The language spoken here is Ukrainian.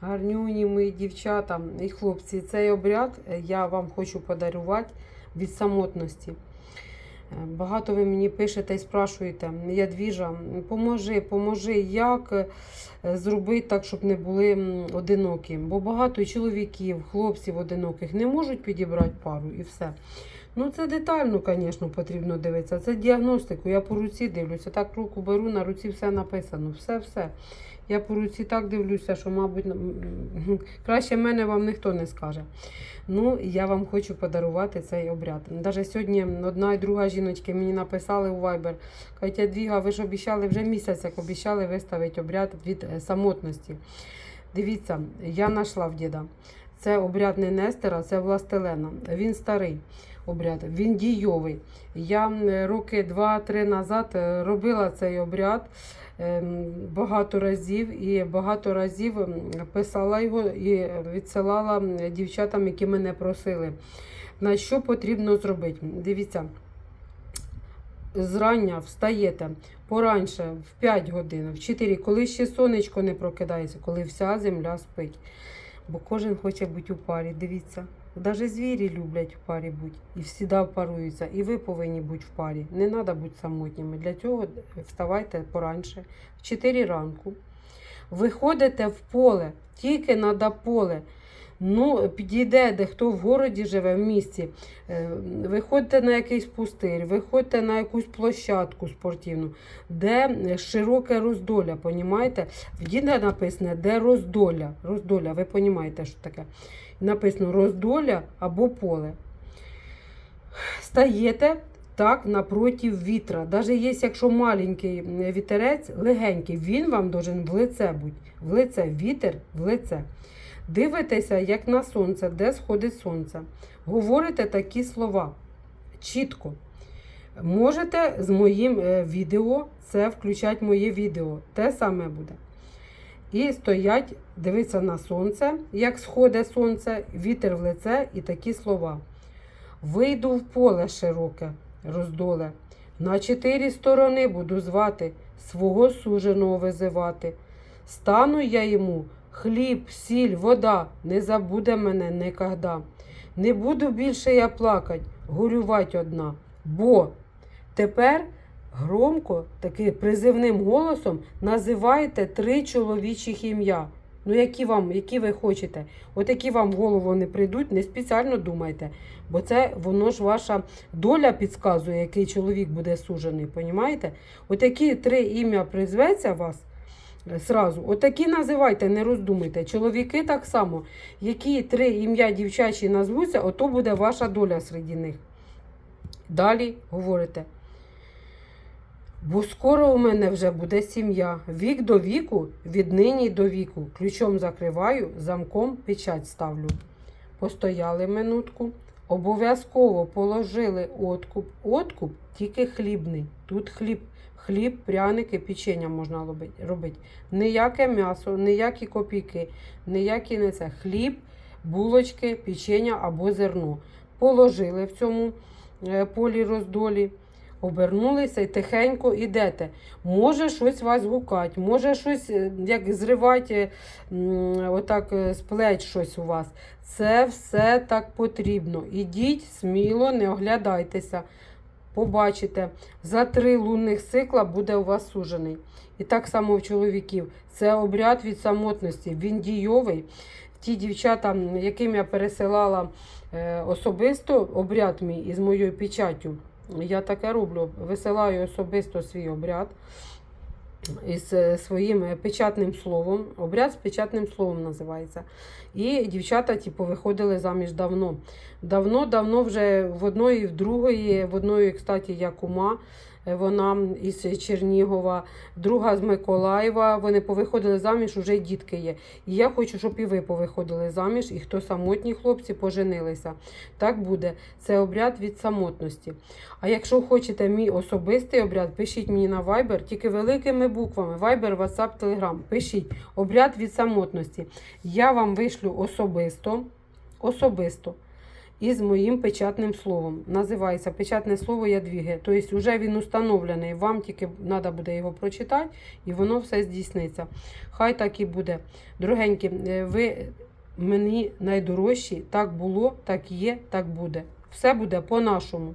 Гарнюні мої дівчата і хлопці, цей обряд е, я вам хочу подарувати від самотності. Е, Багато ви мені пишете і спрашуєте, Ядвіжа, поможи, поможи, як е, зробити так, щоб не були одинокі. Бо багато чоловіків, хлопців одиноких не можуть підібрати пару і все. Ну, це детально, звісно, потрібно дивитися. Це діагностику. Я по руці дивлюся. Так руку беру, на руці все написано. Все-все. Я по руці так дивлюся, що, мабуть, краще мене вам ніхто не скаже. Ну, я вам хочу подарувати цей обряд. Навіть сьогодні одна і друга жіночки мені написали у Viber. Катя Двіга, ви ж обіцяли вже місяць, як обіцяли виставити обряд від е, самотності. Дивіться, я знайшла в діда. Це обряд не Нестера, це властелена. Він старий обряд, він дійовий. Я роки два-три назад е, робила цей обряд ем, багато разів і багато разів писала його і відсилала дівчатам, які мене просили. На що потрібно зробити? Дивіться, зрання встаєте пораньше, в 5 годин, в 4, коли ще сонечко не прокидається, коли вся земля спить. Бо кожен хоче бути у парі. Дивіться. Навіть звірі люблять в парі бути і всі паруються. І ви повинні бути в парі. Не треба бути самотніми. Для цього вставайте поранше, в 4 ранку. Виходите в поле, тільки треба поле. Ну, підійде, де хто в городі живе, в місті. Е, Виходьте на якийсь пустир, виходьте на якусь площадку спортивну, де широке роздоля, понімаєте? В діда написано, де роздоля. Роздоля, ви розумієте, що таке? Написано роздоля або поле. Стаєте так напроти вітра. Навіть є, якщо маленький вітерець, легенький, він вам должен в лице бути. В лице, вітер в лице. Дивитеся, як на сонце, де сходить сонце. Говорите такі слова чітко. Можете з моїм е, відео, це включати моє відео. Те саме буде. І стоять, дивитися на сонце, як сходить сонце, вітер в лице і такі слова. Вийду в поле широке, роздоле. На чотири сторони буду звати, свого суженого визивати. Стану я йому хліб, сіль, вода, не забуде мене никогда. Не буду більше я плакать, горювать одна. Бо тепер громко, таки призивним голосом називаєте три чоловічих ім'я. Ну, які вам, які ви хочете. От які вам в голову не прийдуть, не спеціально думайте. Бо це воно ж ваша доля підказує, який чоловік буде сужений. Понімаєте? От які три ім'я призветься вас. Сразу, отакі називайте, не роздумуйте. Чоловіки так само, які три ім'я дівчачі назвуться, ото буде ваша доля серед них. Далі говорите. Бо скоро у мене вже буде сім'я. Вік до віку, віднині до віку. Ключом закриваю, замком печать ставлю. Постояли минутку. Обов'язково положили откуп. Откуп тільки хлібний. Тут хліб, хліб, пряники, печення можна робити. Ніяке м'ясо, ніякі копійки, ніякі не це. Хліб, булочки, печення або зерно. Положили в цьому е, полі роздолі. Обернулися і тихенько ідете. Може щось вас гукать, може щось е, як зривати отак е, з плеч щось у вас. Це все так потрібно. Ідіть сміло, не оглядайтеся. Побачите, за три лунних цикла буде у вас сужений. І так само в чоловіків. Це обряд від самотності. Він дійовий. Ті дівчата, яким я пересилала е, особисто обряд мій із моєю печаттю. Я таке роблю. Висилаю особисто свій обряд із е, своїм е, печатним словом. Обряд з печатним словом називається. І дівчата, типу, виходили заміж давно. Давно-давно вже в одної, в другої, в одної, кстати, я кума. Е, Вона із Чернігова, друга з Миколаєва. Вони повиходили заміж, уже дітки є. І я хочу, щоб і ви повиходили заміж, і хто самотні хлопці поженилися. Так буде. Це обряд від самотності. А якщо хочете мій особистий обряд, пишіть мені на Viber, тільки великими буквами. Viber, WhatsApp, Telegram. Пишіть обряд від самотності. Я вам вишлю особисто. Особисто. Із моїм печатним словом. Називається печатне слово Ядвіги. Тобто вже він установлений. Вам тільки треба буде його прочитати, і воно все здійсниться. Хай так і буде. Дорогенькі, е, ви мені найдорожчі. Так було, так є, так буде. Все буде по-нашому.